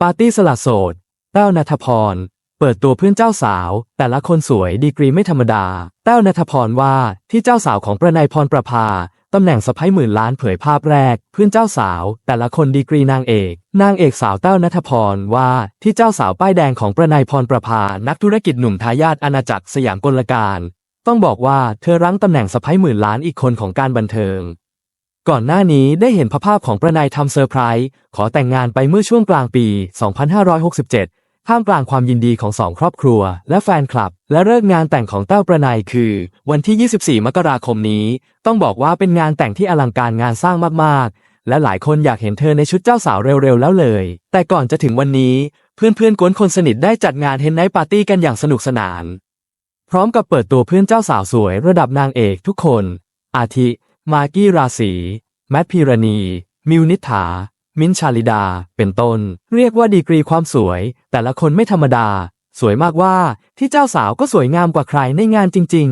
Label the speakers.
Speaker 1: ปาร์ตี้สละโสดแต้วนัทพร เปิดตัวเพื่อนเจ้าสาว แต่ละคนสวยดีกรีไม่ธรรมดา แต้วนัทพรว่าที่เจ้าสาวของประนายพรประภาตำแหน่งสะพ้ยหมื่นล้านเผยภาพแรก เพื่อนเจ้าสาว แต่ละคนดีกรีนางเอก นางเอกสาวแต้วนัทพรว่าที่เจ้าสาวป้ายแดงของประนายพรประภา นักธุรกิจหนุ่มทายาทอาณาจักรสยามกลการ ต้องบอกว่าเธอรั้งตำแหน่งสะพ้ยหมื่นล้านอีกคนของการบันเทิง ก่อนหน้านี้ได้เห็นภาพของประนายทำเซอร์ไพรส์ขอแต่งงานไปเมื่อช่วงกลางปี 2567 ท่ามกลางความยินดีของสองครอบครัว และแฟนคลับ และเลิกงานแต่งของเต้าประนายคือ วันที่ 24 มกราคมนี้ ต้องบอกว่าเป็นงานแต่งที่อลังการงานสร้างมากๆ และหลายคนอยากเห็นเธอในชุดเจ้าสาวเร็วๆแล้วเลย แต่ก่อนจะถึงวันนี้ เพื่อนๆกวนคนสนิทได้จัดงานเฮนไนปาร์ตี้กันอย่างสนุกสนาน พร้อมกับเปิดตัวเพื่อนเจ้าสาวสวย ระดับนางเอกทุกคน อาทิ มากกี้ราศี แมทพีรณี มิวนิฐา มินชาลิดา เป็นต้น เรียกว่าดีกรีความสวย แต่ละคนไม่ธรรมดา สวยมากว่าที่เจ้าสาวก็สวยงามกว่าใครในงานจริง